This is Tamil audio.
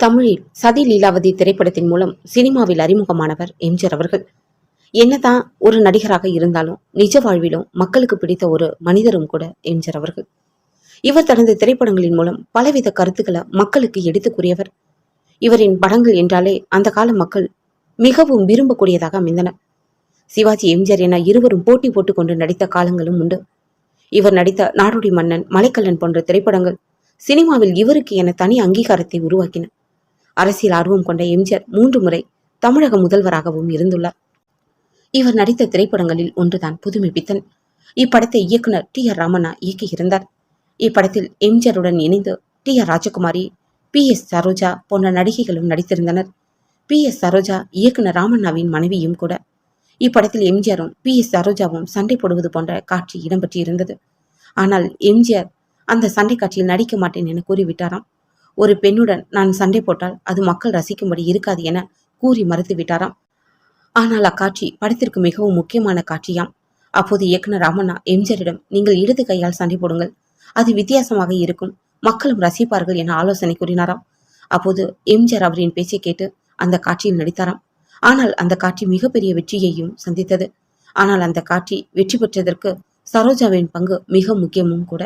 தமிழில் சதி லீலாவதி திரைப்படத்தின் மூலம் சினிமாவில் அறிமுகமானவர் எம்ஜிஆர் அவர்கள். என்னதான் ஒரு நடிகராக இருந்தாலும் நிஜ வாழ்விலும் மக்களுக்கு பிடித்த ஒரு மனிதரும் கூட எம்ஜிஆர் அவர்கள். இவர் தனது திரைப்படங்களின் மூலம் பலவித கருத்துக்களை மக்களுக்கு எடுத்து கூறியவர் இவரின் படங்கள் என்றாலே அந்த கால மக்கள் மிகவும் விரும்பக்கூடியதாக அமைந்தன. சிவாஜி எம்ஜிஆர் என இருவரும் போட்டி போட்டுக்கொண்டு நடித்த காலங்களும் உண்டு. இவர் நடித்த நாடோடி மன்னன் மலைக்கல்லன் போன்ற திரைப்படங்கள் சினிமாவில் இவருக்கு என தனி அங்கீகாரத்தை உருவாக்கின. அரசியல் ஆர்வம் கொண்ட எம்ஜிஆர் மூன்று முறை தமிழக முதல்வராகவும் இருந்துள்ளார். இவர் நடித்த திரைப்படங்களில் ஒன்றுதான் புதுமை பித்தன். இப்படத்தை இயக்குனர் டி ஆர் ராமண்ணா இயக்கியிருந்தார். இப்படத்தில் எம்ஜிஆருடன் இணைந்து T R Rajakumari P S Saroja போன்ற நடிகைகளும் நடித்திருந்தனர். பி எஸ் சரோஜா இயக்குனர் ராமண்ணாவின் மனைவியும் கூட. இப்படத்தில் எம்ஜிஆரும் பி எஸ் சரோஜாவும் சண்டை போடுவது போன்ற காட்சி இடம்பெற்றிருந்தது. ஆனால் எம்ஜிஆர் அந்த சண்டை காட்சியில் நடிக்க மாட்டேன் என கூறிவிட்டாராம். ஒரு பெண்ணுடன் நான் சண்டை போட்டால் அது மக்கள் ரசிக்கும்படி இருக்காது என கூறி மறுத்து விட்டாராம். ஆனால் அக்காட்சி படத்திற்கு மிகவும் முக்கியமான காட்சியாம். அப்போது இயக்குனர் ராமண்ணா எம்ஜிஆரிடம் நீங்கள் இடது கையால் சண்டை போடுங்கள். அது வித்தியாசமாக இருக்கும். மக்களும் ரசிப்பார்கள் என ஆலோசனை கூறினாராம். அப்போது எம்ஜிஆர் அவரின் பேச்சை கேட்டு அந்த காட்சியில் நடித்தாராம். ஆனால் அந்த காட்சி மிகப்பெரிய வெற்றியையும் சந்தித்தது. ஆனால் அந்த காட்சி வெற்றி பெற்றதற்கு சரோஜாவின் பங்கு மிக முக்கியமும் கூட.